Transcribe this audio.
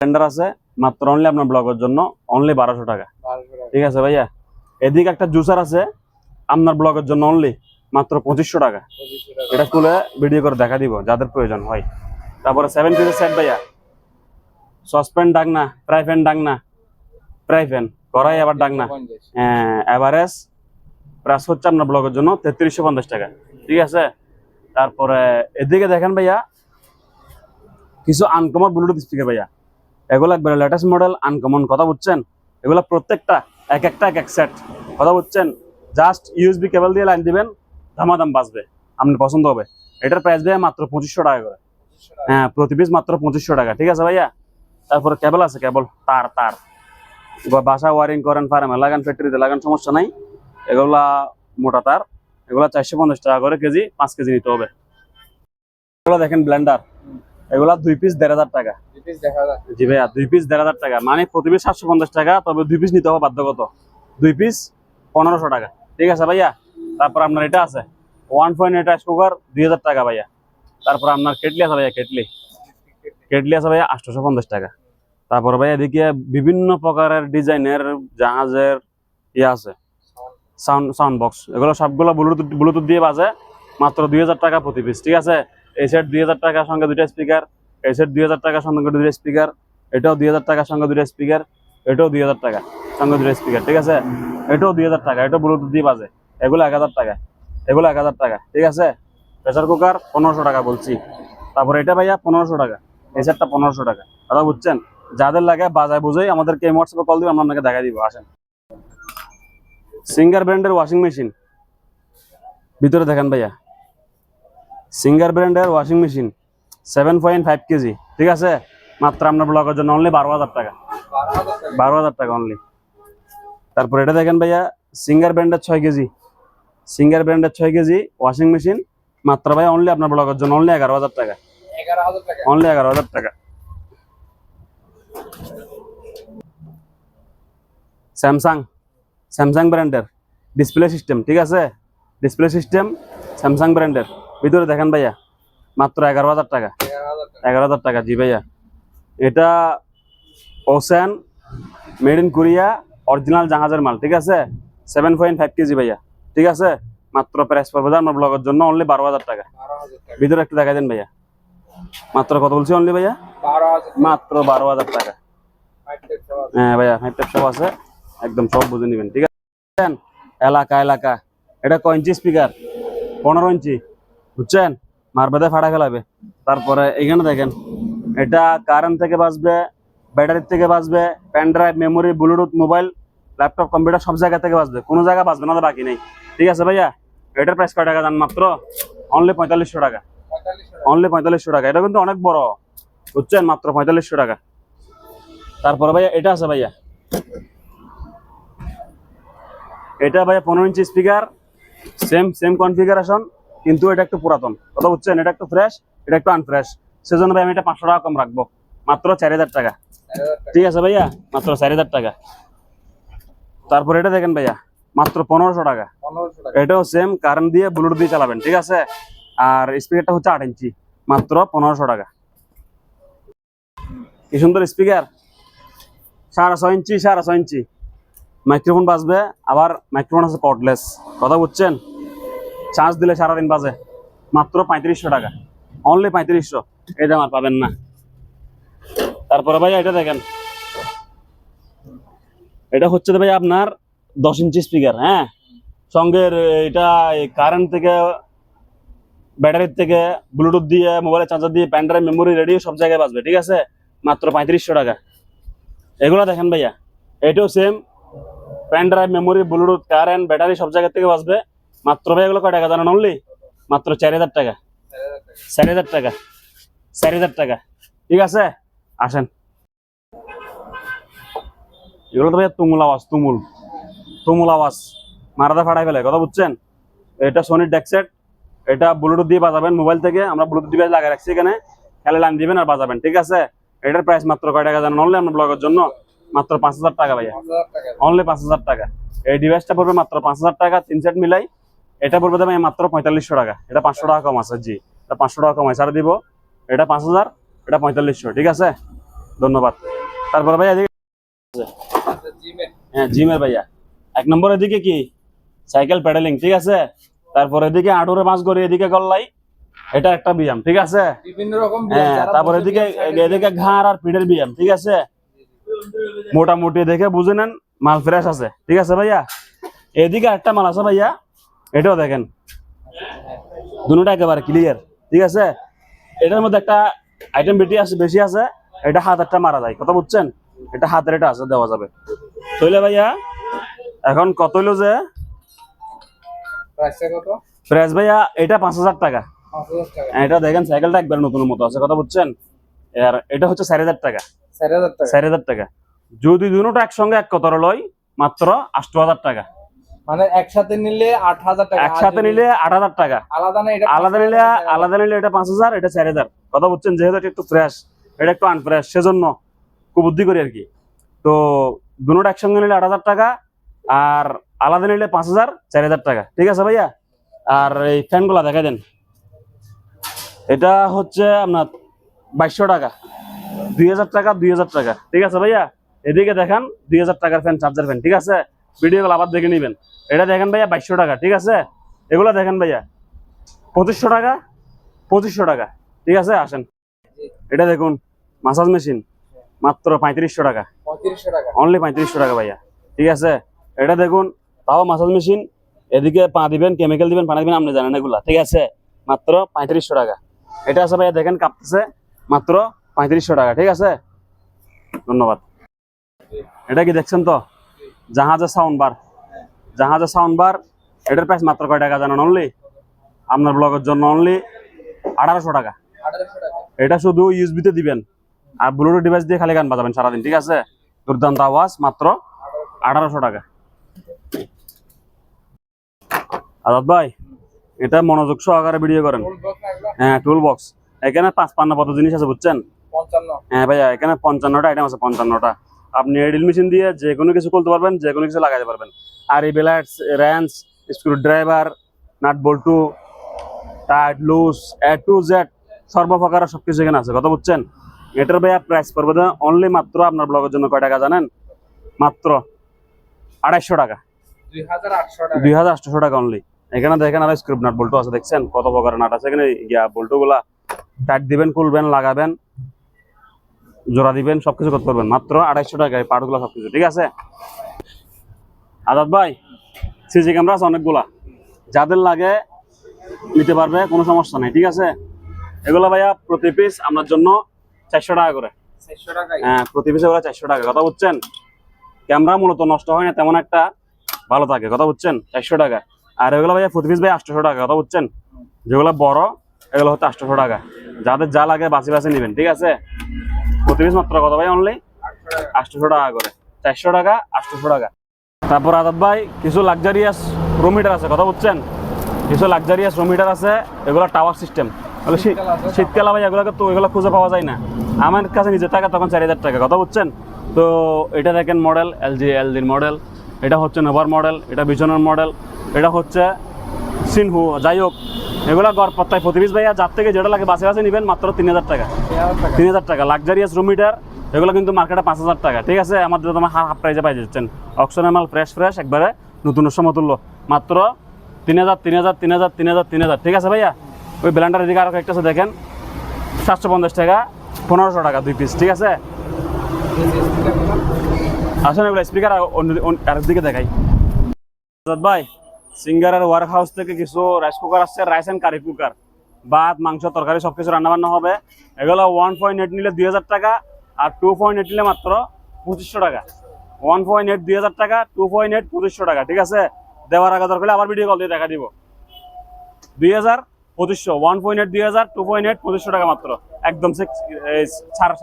Tender আছে মাত্র only আপনার ব্লগের জন্য অনলি বারোশো টাকা। ঠিক আছে ভাইয়া? এদিকে একটা জুসার আছে আপনার ব্লগের জন্য অনলি মাত্র পঁচিশশো টাকা। এটা খুলে ভিডিও করে দেখা দিব যাদের প্রয়োজন হয়। তারপরে সেভেন পিসের সেট ভাইয়া। সসপ্যান ডাকনা ফ্রাই প্যান ডাকনা ফ্রাই প্যান কড়াই আবার ডাকনা পঞ্চাশ। অ্যাভারেজ প্রাইস হচ্ছে আপনার ব্লগের জন্য তেত্রিশশো পঞ্চাশ টাকা। ঠিক আছে? তারপরে এদিকে দেখেন ভাইয়া কিছু আনকমন ব্লুটুথ স্পিকার ভাইয়া। এগুলো একবারে লেটেস্ট মডেল আনকমন কথা বুঝছেন? এগুলো প্রত্যেকটা, এক একটা, এক এক সেট কথা বুঝছেন? জাস্ট ইউএসবি কেবল দিয়ে লাইন দিবেন ধামাধাম বাঁচবে আপনার পছন্দ হবে। এটার প্রাইস ভাইয়া মাত্র পঁচিশশো টাকা করে। হ্যাঁ প্রতি পিস মাত্র পঁচিশশো টাকা, ঠিক আছে ভাইয়া? তারপরে কেবল আছে কেবল তার তার। বাসা ওয়ারিং করেন ফার্মে লাগান ফ্যাক্টরিতে লাগান, সমস্যা নাই। এগুলা মোটা তার, এগুলা চারশো পঞ্চাশ টাকা করে কেজি, পাঁচ কেজি নিতে হবে। এগুলো দেখেন ব্লেন্ডার এগুলা দুই পিস দেড় হাজার টাকা। জি ভাইয়া দুই পিস দেড় হাজার টাকা। মানে প্রতি পিস সাতশো পঞ্চাশ টাকা তবে দুই পিস নিতে হবে বাধ্যগত। দুই পিস পনেরোশো টাকা। ঠিক আছে ভাইয়া? তারপর আপনার এটা আছে। One point eight rice cooker দুই হাজার টাকা ভাইয়া। তারপর আপনার কেটলি আছে ভাইয়া কেটলি। কেটলি আছে ভাইয়া আটশোশো পঞ্চাশ টাকা। তারপর ভাইয়া এদিকে বিভিন্ন প্রকারের ডিজাইনের জাহাজের ইয়ে আছে। সাউন্ড সাউন্ড বক্স এগুলো সবগুলো ব্লুটুথ ব্লুটুথ দিয়ে বাজে। মাত্র দুই হাজার টাকা প্রতি পিস ঠিক আছে? এই সেট দুই হাজার টাকার সঙ্গে দুইটা স্পিকার এই সেট দুই হাজার টাকার সঙ্গে দুইটা স্পিকার এটাও দুই হাজার টাকার সঙ্গে দুইটা স্পিকার এটাও দুই হাজার টাকা সঙ্গে দুইটা স্পিকার ঠিক আছে? এটাও দুই হাজার টাকা এটাও ব্লুটুথ দিয়ে বাজে, এগুলো এক হাজার টাকা, এগুলো এক হাজার টাকা, ঠিক আছে? প্রেসার কুকার পনেরোশো টাকা বলছি। তারপর এটা ভাইয়া পনেরোশো টাকা এই সেটটা পনেরোশো টাকা। কথা বুঝছেন? যাদের লাগে বাজায় বুঝেই আমাদেরকে এই হোয়াটসঅ্যাপে কল দিবে, আমরা আপনাকে দেখা দিব, আসেন। সিঙ্গার ব্র্যান্ডের ওয়াশিং মেশিন ভিতরে দেখেন ভাইয়া। সিঙ্গার ব্র্যান্ডের washing machine seven point five KG ঠিক আছে? মাত্র আপনার ব্লগের জন্য অনলি বারো হাজার টাকা। বারো হাজার টাকা অনলি তারপর এটা দেখেন ভাইয়া সিঙ্গার ব্র্যান্ডের ছয় কেজি সিঙ্গার ব্র্যান্ডের ছয় কেজি ওয়াশিং মেশিন মাত্র ভাই অনলি আপনার ব্লগের জন্য অনলি এগারো হাজার টাকা। অনলি এগারো হাজার টাকা। স্যামসাং স্যামসাং ব্র্যান্ডের ডিসপ্লে সিস্টেম ঠিক আছে? ডিসপ্লে সিস্টেম স্যামসাং ব্র্যান্ডের ভিতরে দেখেন ভাইয়া, মাত্র এগারো হাজার টাকা। এগারো হাজার টাকা জি ভাইয়া। এটা ocean made in Korea original জাহাজের মাল, ঠিক আছে? সেভেন পয়েন্ট ফাইভ কেজি ভাইয়া, ঠিক আছে? মাত্র প্রাইস পড়বে আমার ব্লগের জন্য অনলি বারো হাজার টাকা। ভিতরে একটু দেখা দেন ভাইয়া। মাত্র কত বলছি অনলি ভাইয়া? মাত্র বারো হাজার টাকা। হ্যাঁ ভাইয়া ফাইভ সব আছে। একদম সব বুঝে নেবেন, ঠিক আছে? এলাকা এলাকা। এটা কয় ইঞ্চি স্পিকার পনেরো ইঞ্চি বুঝছেন? মারবেদে ফাটা খেলাবে। তারপরে এখানে দেখেন, এটা কারেন্ট থেকে বাঁচবে ব্যাটারির থেকে বাঁচবে pen drive memory Bluetooth mobile laptop computer সব জায়গা থেকে বাঁচবে। কোনো জায়গা বাঁচবে না বাকি নেই। ঠিক আছে ভাইয়া? এটার প্রাইস কয় টাকা জান মাত্র? অনলি পঁয়তাল্লিশশো টাকা। অনলি পঁয়তাল্লিশশো টাকা। এটা কিন্তু অনেক বড়। বুঝছেন? মাত্র পঁয়তাল্লিশশো টাকা। তারপরে ভাইয়া, এটা আছে ভাইয়া। এটা ভাইয়া পনেরো inch speaker same same configuration কিন্তু এটা একটু পুরাতন। কথা বুঝছেন? এটা একটু ফ্রেশ এটা একটু আনফ্রেশ সেজন্য ভাই আমি এটা পাঁচশো টাকা কম রাখব। মাত্র চার হাজার টাকা। ঠিক আছে ভাইয়া? মাত্র চার হাজার টাকা। তারপর এটা দেখেন ভাইয়া মাত্র পনেরোশো টাকা। এটাও সেম কারেন্ট দিয়ে ব্লুটুথ দিয়ে চালাবেন ঠিক আছে? আর স্পিকারটা হচ্ছে আট ইঞ্চি মাত্র পনেরোশো টাকা। কি সুন্দর স্পিকার সাড়ে ছয় ইঞ্চি সাড়ে ছয় ইঞ্চি। মাইক্রোফোন বাজবে আবার মাইক্রোফোন আছে কর্ডলেস কথা বুঝছেন? চার্জ দিলে সারাদিন বাজে। মাত্র পঁয়ত্রিশশো টাকা। অনলি পঁয়ত্রিশশো। এটা আমার পাবেন না। তারপরে ভাই এটা দেখেন। এটা হচ্ছে ভাই আপনার দশ ইঞ্চি স্পিকার হ্যাঁ? সঙ্গে এটা কারেন্ট থেকে ব্যাটারির থেকে ব্লুটুথ দিয়ে মোবাইলের চার্জার দিয়ে প্যান ড্রাইভ মেমোরি রেডিও সব জায়গায় বাজবে, ঠিক আছে? মাত্র পঁয়ত্রিশশো টাকা। এগুলো দেখেন ভাইয়া। এটাও same pen drive memory Bluetooth current battery সব জায়গা থেকে বাজবে। মাত্র ভাই এগুলো কয় টাকা জানেন অনলি মাত্র চার হাজার টাকা। চার হাজার টাকা। চার হাজার টাকা। ঠিক আছে? আসেন। এগুলো তো ভাইয়া তুমুল আওয়াজ তুমুল। তুমুল আওয়াজ। মারাদা ফাটাই ফেলে কথা বুঝছেন? এটা সোনির ডেকসেট এটা ব্লুটুথ দিয়ে বাজাবেন মোবাইল থেকে। আমরা ব্লুটুথ ডিভাইস লাগিয়ে রাখছি এখানে। খেলে লাইন দিবেন আর বাজাবেন ঠিক আছে? এটার প্রাইস মাত্র কয় টাকা জানেন অনলি আপনার ব্লগের জন্য? মাত্র পাঁচ হাজার টাকা ভাইয়া। অনলি পাঁচ হাজার টাকা। এই ডিভাইসটা পড়বে মাত্র পাঁচ হাজার টাকা তিন সেট মিলাই। এটা পড়বে দাম মাত্র পঁয়তাল্লিশশো টাকা। এটা পাঁচশো টাকা কম আছে জি। এটা পাঁচশো টাকা কম আর দিব এটা পাঁচ হাজার এটা পঁয়তাল্লিশশো ঠিক আছে? ধন্যবাদ। তারপরে ভাইয়া এদিকে হ্যাঁ জিমের ভাইয়া। এক নম্বর এদিকে কি? সাইকেল প্যাডেলিং ঠিক আছে? তারপর এদিকে আঁটুরে মাছ গড়ি এদিকে গল্লাই। এটা একটা ব্যায়াম ঠিক আছে? বিভিন্ন রকম হ্যাঁ তারপর এদিকে এদিকে ঘাড় আর পিঠের ব্যায়াম ঠিক আছে? মোটামুটি দেখে বুঝে নেন মাল ফ্রেশ আছে ঠিক আছে ভাইয়া? এদিকে একটা মাল আছে ভাইয়া। এটাও দেখেন। দুটোটা একেবারে ক্লিয়ার ঠিক আছে? এটার মধ্যে একটা আইটেম বেটি আছে বেশি আছে এটা হাত একটা মারা যায় কথা বুঝছেন? এটা হাতের এটা আছে দেওয়া যাবে। তাইলে ভাইয়া এখন কত হইল যে? প্রাইস ভাইয়া এটা পাঁচ হাজার টাকা। টাকা। এটা দেখেন সাইকেলটা একবার নতুন মতো আছে কথা বুঝছেন? আর এটা হচ্ছে চার হাজার টাকা। চার হাজার টাকা। চার হাজার টাকা। যদি দুটো একসঙ্গে এক কতর লয় মাত্র আষ্ট হাজার টাকা। মানে একসাথে নিলে আট হাজার টাকা। একসাথে নিলে আট হাজার টাকা। আলাদা না এটা আলাদা নিলে আলাদা নিলে এটা পাঁচ হাজার এটা চার হাজার। কথা বুঝছেন? যেহেতু এটা একটু ফ্রেশ এটা একটু আনফ্রেশ সেজন্য খুব বুদ্ধি করি আর কি। তো দুটো একসঙ্গে নিলে আট হাজার টাকা আর আলাদা নিলে পাঁচ হাজার চার হাজার টাকা। ঠিক আছে ভাইয়া? আর এই ফ্যানগুলা দেখা দেন। এটা হচ্ছে আপনার বাইশশো টাকা। দুই হাজার টাকা দুই হাজার টাকা। ঠিক আছে ভাইয়া? এদিকে দেখান দুই হাজার টাকার ফ্যান চার্জার ফ্যান ঠিক আছে? ভিডিওগুলো আবার দেখে নেবেন। এটা দেখেন ভাইয়া বাইশশো টাকা ঠিক আছে? এগুলো দেখেন ভাইয়া। পঁচিশশো টাকা পঁচিশশো টাকা ঠিক আছে? আসেন। এটা দেখুন মাসাজ মেশিন মাত্র পঁয়ত্রিশশো টাকা। অনলি পঁয়ত্রিশশো টাকা ভাইয়া ঠিক আছে? এটা দেখুন তাও মাসাজ মেশিন এদিকে পা দিবেন কেমিক্যাল দিবেন পানি দিবেন আপনি জানেন এগুলা ঠিক আছে? মাত্র পঁয়ত্রিশশো টাকা। এটা আছে ভাইয়া দেখেন কাঁপতেছে মাত্র পঁয়ত্রিশশো টাকা ঠিক আছে? ধন্যবাদ। এটা কি দেখছেন তো? জাহাজের সাউন্ড বার জাহাজের সাউন্ড বার এটার প্রাইস মাত্র কয় টাকা জানেন অনলি আপনার ব্লগের জন্য অনলি আঠারোশো টাকা। এটা শুধু ইউএসবিতে দিবেন। আর ব্লুটুথ ডিভাইস দিয়ে খালি গান বাজাবেন সারাদিন ঠিক আছে? দুর্দান্ত আওয়াজ মাত্র আঠারোশো টাকা। আজাদ ভাই এটা মনোযোগ সহকারে ভিডিও করেন। হ্যাঁ টুল বক্স এখানে পাঁচ পান্ন কত জিনিস আছে বুঝছেন? পঞ্চান্ন। হ্যাঁ ভাইয়া এখানে পঞ্চান্নটা আইটেম আছে পঞ্চান্নটা। আপনি এডিল মেশিন দিয়ে যে কোনো কিছু খুলতে পারবেন যে কোনো কিছু লাগাতে পারবেন। আর এই বেলাইটস wrench screw driver nut Boltu tight loose A to Z সর্বপ্রকার সব কিছু এখানে আছে। কথা বুঝছেন? এটার ভাইয়া প্রাইস পড়বে অনলি মাত্র আপনার ব্লগের জন্য কয় টাকা জানেন? মাত্র আড়াইশো টাকা। দুই হাজার আটশো টাকা। অনলি এখানে দেখেন আর স্ক্রিপ্ট নাট বল্টু আছে দেখছেন? কত প্রকার নাট আছে। এখানে ইয়া বল্টু গুলা টাইট দিবেন খুলবেন লাগাবেন। জোড়া দিবেন সবকিছু করতে পারবেন। মাত্র আড়াইশো টাকায় পার্টগুলো সবকিছু ঠিক আছে? আজাদ ভাই সিসি ক্যামেরা আছে অনেকগুলা। যাদের লাগে নিতে পারবে কোনো সমস্যা নেই ঠিক আছে? এগুলো ভাইয়া প্রতি পিস আপনার জন্য চারশো টাকা করে। হ্যাঁ প্রতি পিসে ওরা চারশো টাকা। কথা বুঝছেন? ক্যামেরা মূলত নষ্ট হয় না তেমন একটা ভালো থাকে। কথা বুঝছেন? চারশো টাকা। আর এগুলো ভাইয়া প্রতি পিস ভাই আটশোশো টাকা কথা বুঝছেন? যেগুলো বড় এগুলো হচ্ছে আটশোশো টাকা। যাদের যা লাগে বাঁচি বাঁচি নেবেন ঠিক আছে? প্রতি পিস মাত্র কথা ভাই অনলি আটশো টাকা আটশোশো টাকা করে। চারশো টাকা আটশোশো টাকা। তারপর আদাব ভাই কিছু লাক্সারিয়াস রুম হিটার আছে কথা বুঝছেন? কিছু লাক্সারিয়াস রুম হিটার আছে এগুলো টাওয়ার সিস্টেম শীতকাল ভাই এগুলোকে তো এগুলো খুঁজে পাওয়া যায় না। আমার কাছে নিজের টাকা তখন চার হাজার টাকা কথা বুঝছেন? তো এটা দেখেন মডেল এলজি এলজির মডেল এটা হচ্ছে নোভার মডেল এটা বিজনের মডেল এটা হচ্ছে সিনহু যাই হোক এগুলো গড় পত্তায় প্রতি পিস ভাইয়া, যার থেকে যেটা লাগে বাসে বাসে নেবেন মাত্র তিন হাজার টাকা। তিন হাজার টাকা। লাক্সারিয়াস রুম হিটার এগুলো কিন্তু মার্কেটে পাঁচ হাজার টাকা। ঠিক আছে? আমাদের তোমার হাফ প্রাইজে পাই যাচ্ছেন। অকশনের মাল ফ্রেশ ফ্রেশ একবারে নতুন সমতুল্য মাত্র তিন হাজার তিন হাজার তিন হাজার তিন হাজার তিন হাজার। ঠিক আছে ভাইয়া? ওই ব্ল্যান্ডার এদিকে আরও একটা দেখেন। সাতশো পঞ্চাশ টাকা, পনেরোশো টাকা দুই পিস ঠিক আছে? আসেন এগুলো স্পিকার আরেক দিকে দেখাই। ভাই সিঙ্গারের ওয়ার্ক হাউস থেকে কিছু রাইস কুকার আসছে রাইস অ্যান্ড কারি কুকার ভাত, মাংস, তরকারি সব কিছু রান্না বান্না হবে। এগুলো ওয়ান পয়েন্ট এইট নিলে দুই হাজার টাকা, আর টু পয়েন্ট এইট নিলে মাত্র পঁচিশশো টাকা। ওয়ান পয়েন্ট এইট দুই হাজার টাকা টু পয়েন্ট এইট পঁচিশশো টাকা, ঠিক আছে? দেওয়ার আগে দরকার আবার ভিডিও কল দিয়ে দেখা দিব। দুই হাজার, পঁচিশশো ওয়ান পয়েন্ট এইট দুই হাজার টু পয়েন্ট এইট পঁচিশশো টাকা মাত্র। একদম ছাড়